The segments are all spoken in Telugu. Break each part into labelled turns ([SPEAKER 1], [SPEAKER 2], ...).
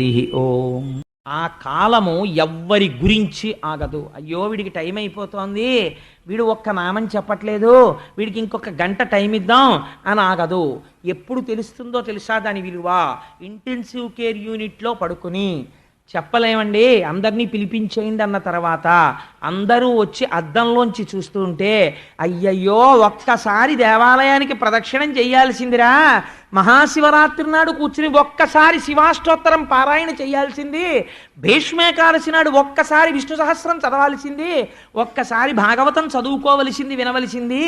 [SPEAKER 1] హరి ఓం. ఆ కాలము ఎవ్వరి గురించి ఆగదు. అయ్యో వీడికి టైం అయిపోతోంది. వీడు ఒక్క నామం చెప్పట్లేదు. వీడికి ఇంకొక గంట టైం ఇద్దాం అని ఆగదు. ఎప్పుడు తెలుస్తుందో తెలుసా దాని విలువ? ఇంటెన్సివ్ కేర్ యూనిట్లో పడుకుని. చెప్పలేమండి. అందరినీ పిలిపించేయండి అన్న తర్వాత అందరూ వచ్చి అద్దంలోంచి చూస్తుంటే అయ్యయ్యో ఒక్కసారి దేవాలయానికి ప్రదక్షిణం చేయాల్సిందిరా. మహాశివరాత్రి నాడు కూర్చుని ఒక్కసారి శివాష్టోత్తరం పారాయణ చేయాల్సింది. భీష్మేకాదశి నాడు ఒక్కసారి విష్ణు సహస్రం చదవాల్సింది. ఒక్కసారి భాగవతం చదువుకోవలసింది వినవలసింది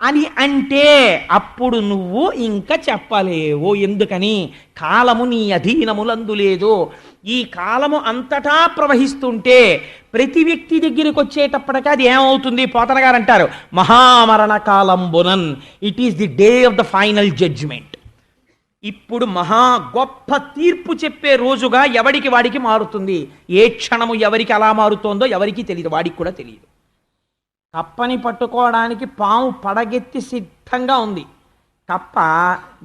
[SPEAKER 1] అని అంటే అప్పుడు నువ్వు ఇంకా చెప్పలేవు. ఎందుకని? కాలము నీ అధీనములందు లేదు. ఈ కాలము అంతటా ప్రవహిస్తుంటే ప్రతి వ్యక్తి దగ్గరికి వచ్చేటప్పటికి అది ఏమవుతుంది? పోతన గారు అంటారు మహామరణ కాలంబునన్ it is the day of the final judgement ఇప్పుడు మహా గొప్ప తీర్పు చెప్పే రోజుగా ఎవడికి వాడికి మారుతుంది? ఏ క్షణము ఎవరికి అలా మారుతోందో ఎవరికి తెలియదు వాడికి కూడా తెలియదు కప్పని పట్టుకోవడానికి పాము పడగెత్తి సిద్ధంగా ఉంది. కప్ప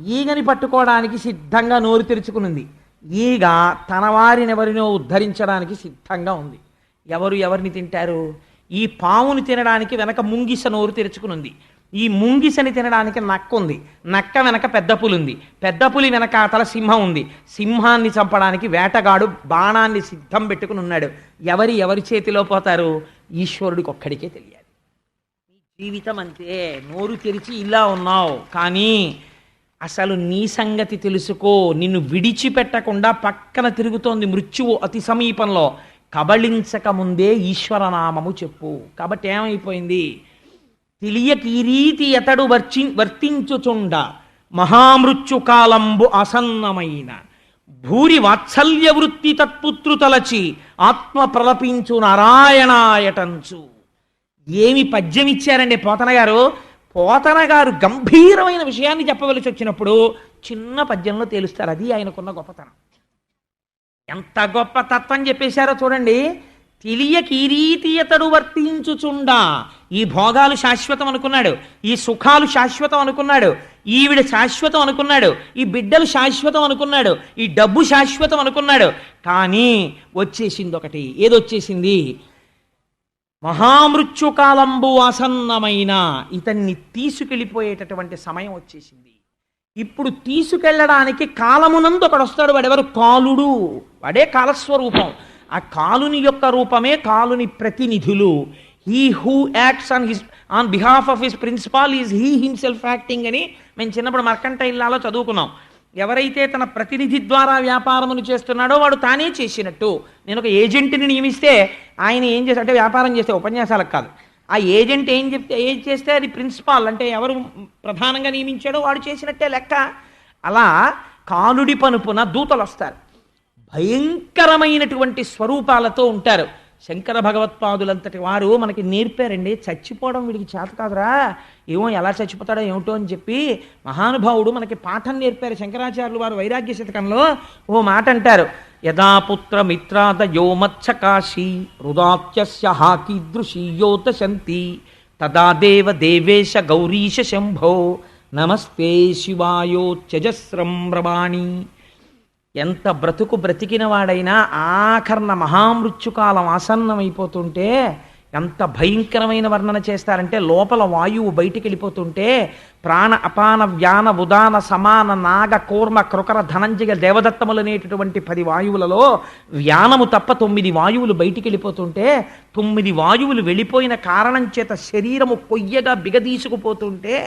[SPEAKER 1] ఈగని పట్టుకోవడానికి సిద్ధంగా నోరు తెరుచుకునింది. ఈగ తన వారినెవరినో ఉద్ధరించడానికి సిద్ధంగా ఉంది. ఎవరు ఎవరిని తింటారు? ఈ పాముని తినడానికి వెనక ముంగిస నోరు తెరుచుకునుంది. ఈ ముంగిసని తినడానికి నక్క ఉంది నక్క వెనక పెద్ద పులి ఉంది పెద్ద పులి వెనక అతల సింహం ఉంది. సింహాన్ని చంపడానికి వేటగాడు బాణాన్ని సిద్ధం పెట్టుకుని ఉన్నాడు. ఎవరి ఎవరి చేతిలో పోతారు? ఈశ్వరుడికి ఒక్కడికే తెలియాలి జీవితం అంతే. నోరు తెరిచి ఇలా ఉన్నావు. కానీ అసలు నీ సంగతి తెలుసుకో. నిన్ను విడిచిపెట్టకుండా పక్కన తిరుగుతోంది మృత్యువు అతి సమీపంలో. కబళించక ముందే ఈశ్వరనామము చెప్పు. కాబట్టి ఏమైపోయింది? తెలియక ఈ రీతి ఎతడు వర్చి వర్తించుచుండ. మహామృత్యుకాలంబు అసన్నమైన భూరి వాత్సల్య వృత్తి తత్పుత్రు తలచి ఆత్మ ప్రలపించు నారాయణాయటంచు. ఏమి పద్యం ఇచ్చారండి పోతన గారు? పోతన గారు గంభీరమైన విషయాన్ని చెప్పవలసి వచ్చినప్పుడు చిన్న పద్యంలో తేలుస్తారు. అది ఆయనకున్న గొప్పతనం. ఎంత గొప్ప తత్వం చెప్పేశారో చూడండి. తెలియ ఈ రీతి అతడు వర్తించుచుండా. ఈ భోగాలు శాశ్వతం అనుకున్నాడు. ఈ సుఖాలు శాశ్వతం అనుకున్నాడు. ఈవిడ శాశ్వతం అనుకున్నాడు. ఈ బిడ్డలు శాశ్వతం అనుకున్నాడు. ఈ డబ్బు శాశ్వతం అనుకున్నాడు. కానీ వచ్చేసింది ఒకటి ఏదొచ్చేసింది? మహామృత్యుకాలంబు ఆసన్నమైన ఇతన్ని తీసుకెళ్ళిపోయేటటువంటి సమయం వచ్చేసింది. ఇప్పుడు తీసుకెళ్ళడానికి కాలమునందు ఒకడు వస్తాడు వాడెవరు? కాలుడు. వాడే కాలస్వరూపం. ఆ కాలుని యొక్క రూపమే కాలుని ప్రతినిధులు. He who acts on his on behalf of his principal is he himself acting అని మేము చిన్నప్పుడు మర్కంటైల్లాలో చదువుకున్నాం. ఎవరైతే తన ప్రతినిధి ద్వారా వ్యాపారమును చేస్తున్నాడో వాడు తానే చేసినట్టు. నేను ఒక ఏజెంట్ని నియమిస్తే ఆయన ఏం చేస్తా అంటే వ్యాపారం చేస్తే ఉపన్యాసాలకు కాదు. ఆ ఏజెంట్ ఏం చెప్తే ఏం చేస్తే అది ప్రిన్సిపాల్ అంటే ఎవరు ప్రధానంగా నియమించాడో వాడు చేసినట్టే లెక్క. అలా కాలుడి పనుపున దూతలు వస్తారు. భయంకరమైనటువంటి స్వరూపాలతో ఉంటారు. శంకర భగవత్పాదులంతటి వారు మనకి నేర్పారండి. చచ్చిపోవడం వీడికి చేత కాదురా. ఏమో ఎలా చచ్చిపోతాడో ఏమిటో అని చెప్పి మహానుభావుడు మనకి పాఠం నేర్పారు శంకరాచార్యులు వారు వైరాగ్య శతకంలో. ఓ మాట అంటారు. యదా పుత్ర మిత్రాదయో మత్సకాశీ హృదాత్యస్య హాకీదృశీయోత శంతి తదా దేవ దేవేశ గౌరీశ శంభో. నమస్తే శివాయోత్యజస్రం రవాణి. ఎంత బ్రతుకు బ్రతికిన వాడైనా ఆఖరణ మహామృత్యుకాలం ఆసన్నమైపోతుంటే ఎంత భయంకరమైన వర్ణన చేస్తారంటే లోపల వాయువు బయటికి వెళ్ళిపోతుంటే ప్రాణ అపాన వ్యాన ఉదాన సమాన నాగ కూర్మ కృకర ధనంజయ దేవదత్తములనేటటువంటి పది వాయువులలో వ్యానము తప్ప తొమ్మిది వాయువులు బయటికి వెళ్ళిపోతుంటే తొమ్మిది వాయువులు వెళ్ళిపోయిన కారణం చేత శరీరము కొయ్యగా బిగదీసుకుపోతుంటే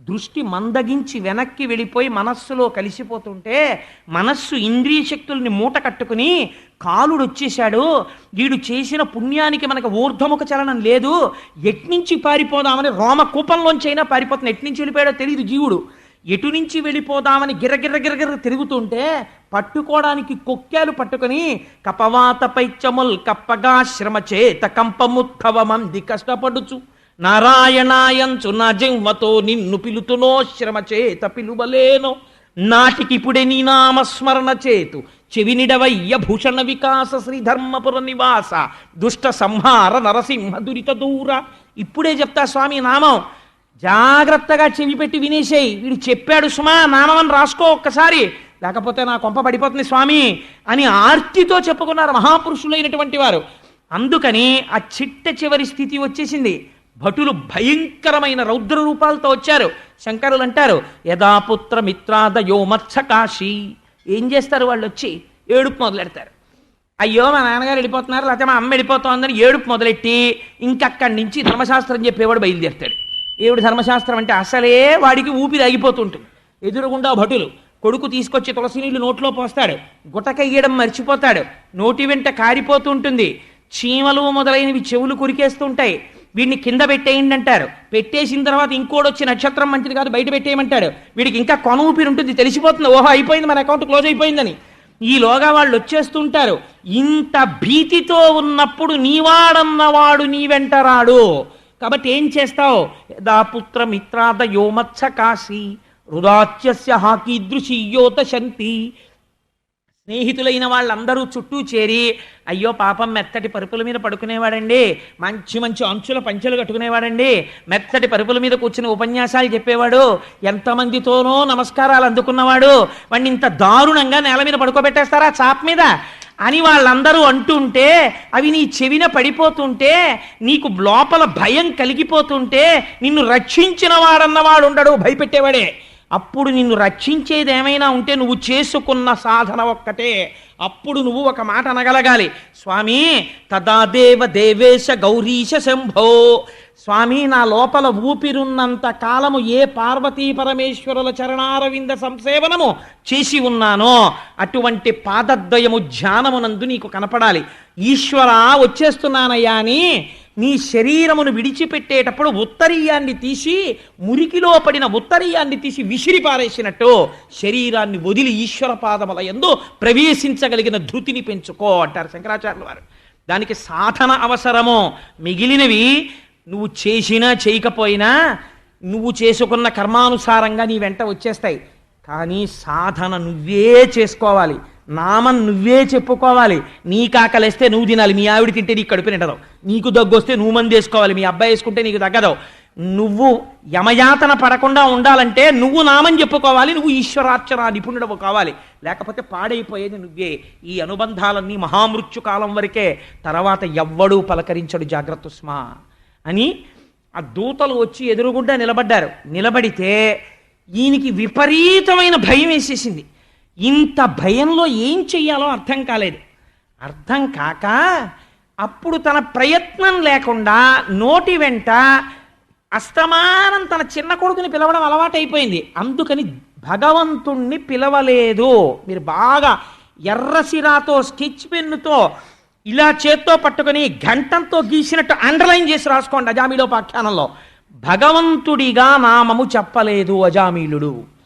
[SPEAKER 1] దృష్టి మందగించి వెనక్కి వెళ్ళిపోయి మనస్సులో కలిసిపోతుంటే మనస్సు ఇంద్రియ శక్తుల్ని మూట కట్టుకుని కాలుడు వచ్చేశాడు. వీడు చేసిన పుణ్యానికి మనకు ఊర్ధముఖ చలనం లేదు. ఎట్నుంచి పారిపోదామని రోమ కూపంలోంచైనా పారిపోతుంది ఎట్నుంచి వెళ్ళిపోయాడో తెలియదు జీవుడు. ఎటు నుంచి వెళ్ళిపోదామని గిరగిర గిర్ర తిరుగుతుంటే పట్టుకోవడానికి కొక్కాలు పట్టుకొని కపవాత పైచముల్ కప్పగా శ్రమ చేత కంపముత్థవమంది కష్టపడుచు నారాయణాయంచు నా జిహ్మతో నిన్ను పిలుతునో శ్రమ చేత పిలువలేను. నాటికిపుడే నీ నామస్మరణ చేతు. చెవినిడవయ్య భూషణ వికాస శ్రీధర్మపుర నివాస. దుష్ట సంహార నరసింహ దురిత దూర. ఇప్పుడే చెప్తా స్వామి నామం. జాగ్రత్తగా చెవి పెట్టి వినేసేయి. వీడు చెప్పాడు సుమా నామం అని రాసుకో ఒక్కసారి. లేకపోతే నా కొంప పడిపోతుంది స్వామి అని ఆర్తితో చెప్పుకున్నారు మహాపురుషులైనటువంటి వారు. అందుకని ఆ చిట్ట చివరి స్థితి వచ్చేసింది. భటులు భయంకరమైన రౌద్ర రూపాలతో వచ్చారు. శంకరులు అంటారు యథాపుత్ర మిత్రాదయో మత్సకాశి ఏం చేస్తారు వాళ్ళు వచ్చి ఏడుపు మొదలెడతారు. అయ్యో మా నాన్నగారు వెళ్ళిపోతున్నారు లేకపోతే మా అమ్మ వెళ్ళిపోతుందని ఏడుపు మొదలెట్టి ఇంకక్కడి నుంచి ధర్మశాస్త్రం చెప్పేవాడు బయలుదేరుతాడు. ఏడు ధర్మశాస్త్రం అంటే అసలే వాడికి ఊపిరి ఆగిపోతుంటుంది ఎదురుగుండా భటులు కొడుకు తీసుకొచ్చి తులసి నీళ్ళు నోట్లో పోస్తాడు గుటకయ్యడం మర్చిపోతాడు నోటి వెంట కారిపోతుంటుంది చీమలు మొదలైనవి చెవులు కురికేస్తుంటాయి. వీడిని కింద పెట్టేయండి అంటారు. పెట్టేసిన తర్వాత ఇంకోటి వచ్చి నక్షత్రం మంచిది కాదు బయట పెట్టేయమంటాడు. వీడికి ఇంకా కొన ఊపిరి ఉంటుంది తెలిసిపోతుంది. ఓహో అయిపోయింది మన అకౌంట్ క్లోజ్ అయిపోయిందని. ఈలోగా వాళ్ళు వచ్చేస్తుంటారు. ఇంత భీతితో ఉన్నప్పుడు నీవాడన్నవాడు నీ వెంట రాడు. కాబట్టి ఏం చేస్తావు? దాపుత్ర మిత్రాద యోమత్స కాశీ రుదాచ్యస్య హాకీదృశీయోత శంతి స్నేహితులైన వాళ్ళందరూ చుట్టూ చేరి అయ్యో పాపం మెత్తటి పరుపుల మీద పడుకునేవాడండి మంచి మంచి అంచుల పంచెలు కట్టుకునేవాడండి మెత్తటి పరుపుల మీద కూర్చుని ఉపన్యాసాలు చెప్పేవాడు ఎంతమందితోనో నమస్కారాలు అందుకున్నవాడు వాడిని ఇంత దారుణంగా నేల మీద పడుకోబెట్టేస్తారా చాప్ మీద? అని వాళ్ళందరూ అంటుంటే అవి నీ చెవిన పడిపోతుంటే నీకు లోపల భయం కలిగిపోతుంటే నిన్ను రక్షించిన వాడన్నవాడు ఉండడు భయపెట్టేవాడే. అప్పుడు నిన్ను రక్షించేది ఏమైనా ఉంటే నువ్వు చేసుకున్న సాధన ఒక్కటే. అప్పుడు నువ్వు ఒక మాట అనగలగాలి. స్వామి తదాదేవ దేవేశ గౌరీశ శంభో. స్వామి నా లోపల ఊపిరున్నంత కాలము ఏ పార్వతీ పరమేశ్వరుల చరణారవింద సంసేవనము చేసి ఉన్నానో అటువంటి పాదద్వయము ధ్యానమునందు నీకు కనపడాలి. ఈశ్వర వచ్చేస్తున్నానయ్యా అని నీ శరీరమును విడిచిపెట్టేటప్పుడు ఉత్తరీయాన్ని తీసి మురికిలో పడిన ఉత్తరీయాన్ని తీసి విసిరి పారేసినట్టు శరీరాన్ని వదిలి ఈశ్వర పాదముల ఎందు ప్రవేశించగలిగిన ధృతిని పెంచుకో అంటారు శంకరాచార్యులు వారు. దానికి సాధన అవసరము. మిగిలినవి నువ్వు చేసినా చేయకపోయినా నువ్వు చేసుకున్న కర్మానుసారంగా నీ వెంట వచ్చేస్తాయి. కానీ సాధన నువ్వే చేసుకోవాలి. నామం నువ్వే చెప్పుకోవాలి. నీ కాకలేస్తే నువ్వు తినాలి. మీ ఆవిడ తింటే నీకు కడుపు నిండదు. నీకు దగ్గు వస్తే నువ్వు మంది వేసుకోవాలి. మీ అబ్బాయి వేసుకుంటే నీకు తగ్గదు. నువ్వు యమయాతన పడకుండా ఉండాలంటే నువ్వు నామం చెప్పుకోవాలి. నువ్వు ఈశ్వరార్చన నిపుణుడవు కావాలి. లేకపోతే పాడైపోయేది నువ్వే. ఈ అనుబంధాలన్నీ మహామృత్యు కాలం వరకే తర్వాత ఎవ్వడూ పలకరించడు జాగ్రత్త స్మా అని ఆ దూతలు వచ్చి ఎదురుగుండా నిలబడ్డారు. నిలబడితే ఈయనకి విపరీతమైన భయం వేసేసింది. ఇంత భయంలో ఏం చెయ్యాలో అర్థం కాలేదు. అర్థం కాక అప్పుడు తన ప్రయత్నం లేకుండా నోటి వెంట అస్తమానం తన చిన్న కొడుకుని పిలవడం అలవాటైపోయింది. అందుకని భగవంతుణ్ణి పిలవలేదు. మీరు బాగా ఎర్రసిరాతో స్కెచ్ పెన్నుతో ఇలా చేత్తో పట్టుకొని గంటంతో గీసినట్టు అండర్లైన్ చేసి రాసుకోండి అజామిలోపాఖ్యానంలో. భగవంతుడిగా నామము చెప్పలేదు అజామీలుడు.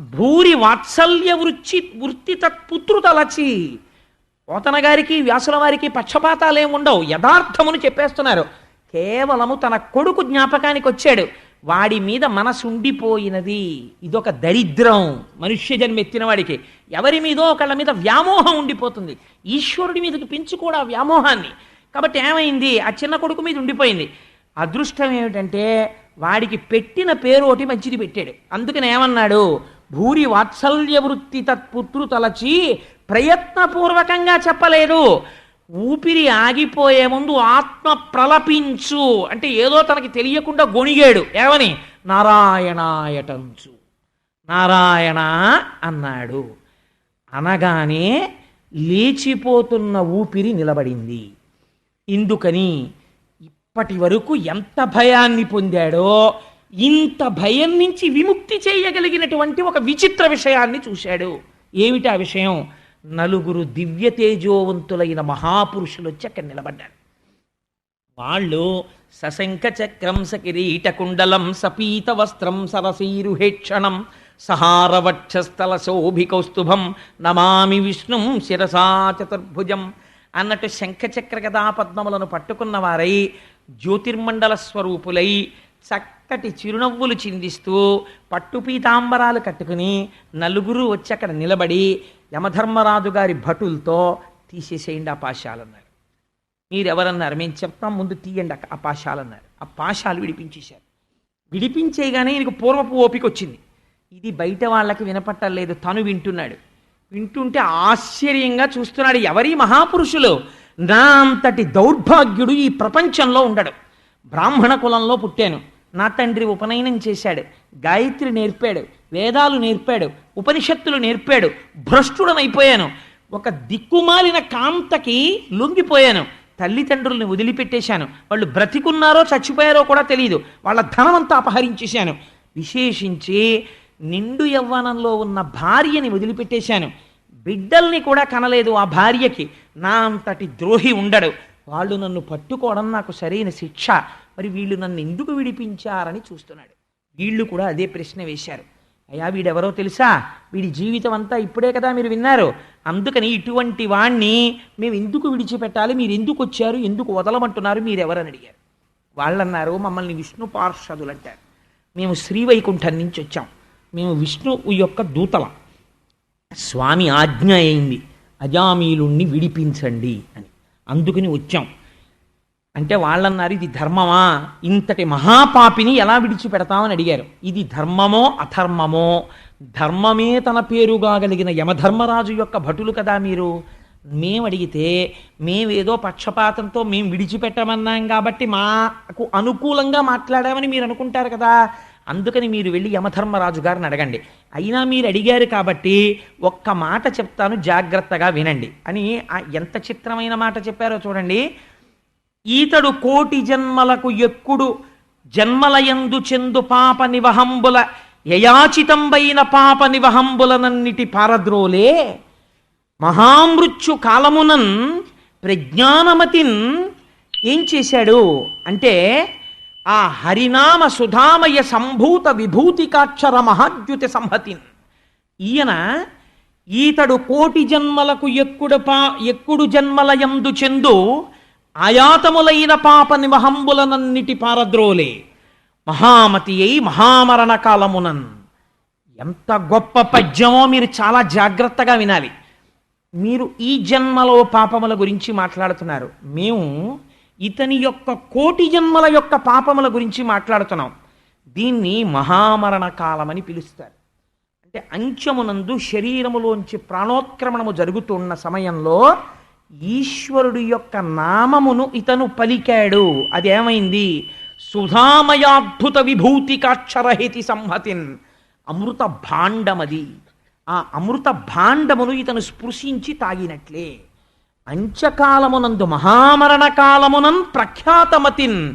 [SPEAKER 1] భూరి వాత్సల్య వృత్తి వృత్తి తత్పుత్రు తలచి పోతన గారికి వ్యాసుల వారికి పక్షపాతాలేం ఉండవు యథార్థమును చెప్పేస్తున్నారు. కేవలము తన కొడుకు జ్ఞాపకానికి వచ్చాడు. వాడి మీద మనసు ఉండిపోయినది ఇదొక దరిద్రం. మనుష్య జన్మెత్తిన వాడికి. ఎవరి మీదో ఒకళ్ళ మీద వ్యామోహం ఉండిపోతుంది. ఈశ్వరుడి మీదకి పెంచు కూడా ఆ వ్యామోహాన్ని. కాబట్టి ఏమైంది? ఆ చిన్న కొడుకు మీద ఉండిపోయింది. అదృష్టం ఏమిటంటే వాడికి పెట్టిన పేరు ఒకటి మంచిది పెట్టాడు. అందుకని ఏమన్నాడు? భూరి వాత్సల్య వృత్తి తత్పుత్రు తలచి ప్రయత్నపూర్వకంగా చెప్పలేదు. ఊపిరి ఆగిపోయే ముందు ఆత్మ ప్రలపించు. అంటే ఏదో తనకి తెలియకుండా గొణిగాడు. ఏమని? నారాయణాయటంచు. నారాయణ అన్నాడు. అనగానే లేచిపోతున్న ఊపిరి నిలబడింది. ఇందుకని అప్పటి వరకు ఎంత భయాన్ని పొందాడో ఇంత భయం నుంచి విముక్తి చేయగలిగినటువంటి ఒక విచిత్ర విషయాన్ని చూశాడు. ఏమిటి ఆ విషయం? నలుగురు దివ్య తేజోవంతులైన మహాపురుషులు వచ్చి అక్కడ నిలబడ్డారు. వాళ్ళు సశంఖ చక్రం సకిరీట కుండలం సపీత వస్త్రం సరసీరుహేక్షణం సహారవక్షస్థల శోభికౌస్తుభం నమామి విష్ణుం శిరసా చతుర్భుజం అన్నట్టు శంఖచక్ర గదా పద్మములను పట్టుకున్న వారై జ్యోతిర్మండల స్వరూపులై చక్కటి చిరునవ్వులు చిందిస్తూ పట్టు పీతాంబరాలు కట్టుకుని నలుగురు వచ్చి అక్కడ నిలబడి యమధర్మరాజు గారి భటులతో తీసేసేయండి ఆ పాశాలన్నారు మీరెవరన్నారు? మేము చెప్తాం ముందు తీయండి ఆ పాశాలన్నారు ఆ పాశాలు విడిపించేశారు. విడిపించేయగానే ఈయనకు పూర్వపు ఓపిక వచ్చింది. ఇది బయట వాళ్ళకి వినపట్టలేదు తను వింటున్నాడు. వింటుంటే ఆశ్చర్యంగా చూస్తున్నాడు ఎవరి మహాపురుషులు? నా అంతటి దౌర్భాగ్యుడు ఈ ప్రపంచంలో ఉండడు. బ్రాహ్మణ కులంలో పుట్టాను. నా తండ్రి ఉపనయనం చేశాడు. గాయత్రి నేర్పాడు. వేదాలు నేర్పాడు. ఉపనిషత్తులు నేర్పాడు. భ్రష్టుడనైపోయాను ఒక దిక్కుమాలిన కాంతకి లొంగిపోయాను. తల్లిదండ్రుల్ని వదిలిపెట్టేశాను. వాళ్ళు బ్రతికున్నారో చచ్చిపోయారో కూడా తెలియదు వాళ్ళ ధనమంతా అపహరించేశాను. విశేషించి నిండు యవ్వనంలో ఉన్న భార్యని వదిలిపెట్టేశాను. బిడ్డల్ని కూడా కనలేదు ఆ భార్యకి. నా అంతటి ద్రోహి ఉండడు. వాళ్ళు నన్ను పట్టుకోవడం నాకు సరైన శిక్ష. మరి వీళ్ళు నన్ను ఎందుకు విడిపించారని చూస్తున్నాడు. వీళ్ళు కూడా అదే ప్రశ్న వేశారు. అయ్యా వీడెవరో తెలుసా? వీడి జీవితం అంతా ఇప్పుడే కదా మీరు విన్నారు. అందుకని ఇటువంటి వాణ్ణి మేము ఎందుకు విడిచిపెట్టాలి? మీరు ఎందుకు వచ్చారు? ఎందుకు వదలమంటున్నారు? మీరు ఎవరని అడిగారు. వాళ్ళన్నారు మమ్మల్ని విష్ణు పార్షదులు అంటారు. మేము శ్రీవైకుంఠం నుంచి వచ్చాం. మేము విష్ణు యొక్క దూతలం. స్వామి ఆజ్ఞ అయింది. అజామీలుణ్ణి విడిపించండి అని. అందుకని వచ్చాం. అంటే వాళ్ళన్నారు ఇది ధర్మమా? ఇంతటి మహాపాపిని ఎలా విడిచిపెడతామని అడిగారు. ఇది ధర్మమో అధర్మమో? ధర్మమే తన పేరుగాగలిగిన యమధర్మరాజు యొక్క భటులు కదా మీరు? మేము అడిగితే మేమేదో పక్షపాతంతో మేము విడిచిపెట్టమన్నాం కాబట్టి మాకు అనుకూలంగా మాట్లాడామని మీరు అనుకుంటారు కదా. అందుకని మీరు వెళ్ళి యమధర్మరాజు గారిని అడగండి. అయినా మీరు అడిగారు కాబట్టి ఒక్క మాట చెప్తాను జాగ్రత్తగా వినండి. అని ఆ ఎంత చిత్రమైన మాట చెప్పారో చూడండి. ఈతడు కోటి జన్మలకు ఎక్కుడు జన్మలయందు చెందు పాప నివహంబుల యయాచితంబైన పాప నివహంబులనన్నిటి పారద్రోలే. మహామృత్యు కాలమునన్ ప్రజ్ఞానమతిన్ ఏం చేశాడు? అంటే ఆ హరినామ సుధామయ సంభూత విభూతికాక్షర మహాద్యుతి సంహతిన్. ఈయన ఈతడు కోటి జన్మలకు ఎక్కుడు పా ఎక్కుడు జన్మలయందు చెందు ఆయాతములైన పాప నిమహంబులనన్నిటి పారద్రోలే. మహామతి అయి మహామరణ కాలమునన్ ఎంత గొప్ప పద్యమో మీరు చాలా జాగ్రత్తగా వినాలి. మీరు ఈ జన్మలో పాపముల గురించి మాట్లాడుతున్నారు. మేము ఇతని యొక్క కోటి జన్మల యొక్క పాపముల గురించి మాట్లాడుతున్నాం. దీన్ని మహామరణ కాలమని పిలుస్తారు. అంటే అంచమునందు శరీరములోంచి ప్రాణోత్క్రమణము జరుగుతున్న సమయంలో ఈశ్వరుడు యొక్క నామమును ఇతను పలికాడు. అదేమైంది? సుధామయాద్భుత విభూతికాక్షరహితి సంహతిన్. అమృత భాండమది. ఆ అమృత భాండమును ఇతను స్పృశించి తాగినట్లే. అంచకాలమునందు మహామరణ కాలమునం ప్రఖ్యాతమతిన్.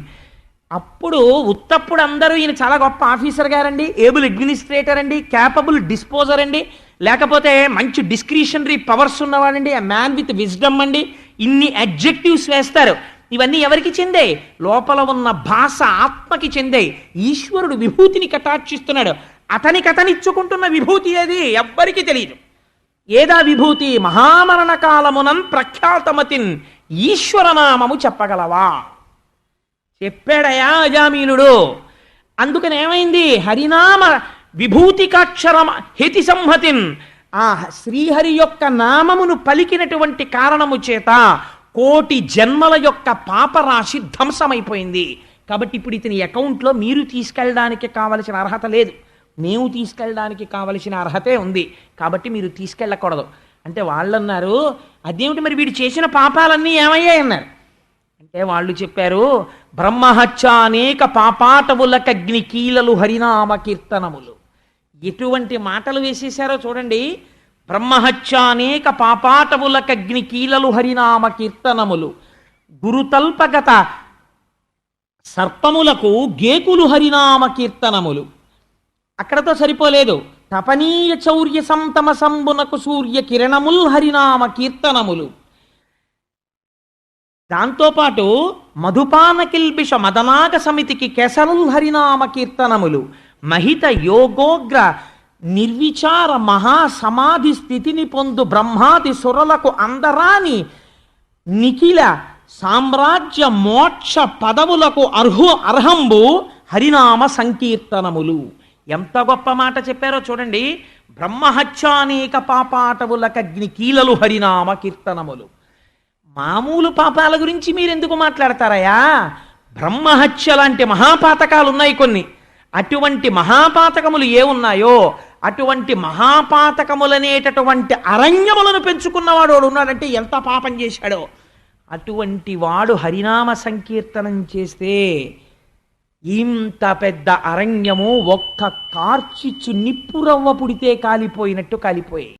[SPEAKER 1] అప్పుడు ఉత్తప్పుడు అందరూ ఈయన చాలా గొప్ప ఆఫీసర్ గారండి ఏబుల్ అడ్మినిస్ట్రేటర్ అండి క్యాపబుల్ డిస్పోజర్ అండి లేకపోతే మంచి డిస్క్రిషనరీ పవర్స్ ఉన్నవాడండి ఆ మ్యాన్ విత్ విజ్డమ్ అండి ఇన్ని అడ్జెక్టివ్స్ వేస్తారు. ఇవన్నీ ఎవరికి చెందే? లోపల ఉన్న భాష ఆత్మకి చెందే. ఈశ్వరుడు విభూతిని కటాక్షిస్తున్నాడు. అతనికి అతనిచ్చుకుంటున్న విభూతి అది ఎవ్వరికీ తెలియదు. ఏదా విభూతి మహామరణ కాలమునం ప్రఖ్యాతమతిన్ ఈశ్వరనామము చెప్పగలవా? చెప్పాడయా అజామీనుడు. అందుకని ఏమైంది? హరినామ విభూతికాక్షరమ హితి సంహతిన్. ఆ శ్రీహరి యొక్క నామమును పలికినటువంటి కారణము చేత కోటి జన్మల యొక్క పాపరాశి ధ్వంసమైపోయింది. కాబట్టి ఇప్పుడు ఇతని అకౌంట్లో మీరు తీసుకెళ్ళడానికి కావలసిన అర్హత లేదు. మేము తీసుకెళ్ళడానికి కావలసిన అర్హతే ఉంది. కాబట్టి మీరు తీసుకెళ్ళకూడదు. అంటే వాళ్ళు అన్నారు అదేమిటి మరి వీడు చేసిన పాపాలన్నీ ఏమయ్యాయన్నారు అంటే వాళ్ళు చెప్పారు బ్రహ్మహత్య అనేక పాపాటవులకగ్ని కీలలు హరినామ కీర్తనములు. ఎటువంటి మాటలు వేసేశారో చూడండి. బ్రహ్మహత్య అనేక పాపాటములకగ్ని కీలలు హరినామ కీర్తనములు. గురుతల్పగత సర్పములకు గేకులు హరినామ కీర్తనములు. అక్కడతో సరిపోలేదు. తపనీయ చౌర్య సంతమ సంబునకు సూర్య కిరణముల్ హరినామ కీర్తనములు. దాంతోపాటు మధుపాన కిల్బిష మదనాగ సమితికి కేసరుల్ హరినామ కీర్తనములు. మహిత యోగోగ్ర నిర్విచార మహాసమాధి స్థితిని పొందు బ్రహ్మాది సురలకు అందరాని నిఖిల సామ్రాజ్య మోక్ష పదవులకు అర్హు అర్హంబు హరినామ సంకీర్తనములు. ఎంత గొప్ప మాట చెప్పారో చూడండి. బ్రహ్మహత్యానేక పాపాటవులకగ్ని కీలలు హరినామ కీర్తనములు. మామూలు పాపాల గురించి మీరు ఎందుకు మాట్లాడతారయా బ్రహ్మహత్య లాంటి మహాపాతకాలు ఉన్నాయి కొన్ని. అటువంటి మహాపాతకములు ఏ ఉన్నాయో? అటువంటి మహాపాతకములనేటటువంటి అరణ్యములను పెంచుకున్నవాడు వాడు ఉన్నాడంటే ఎంత పాపం చేశాడో? అటువంటి వాడు హరినామ సంకీర్తనం చేస్తే ఇంత పెద్ద అరణ్యము ఒక్క కార్చిచ్చు నిప్పురవ్వ పుడితే కాలిపోయినట్టు కాలిపోయాయి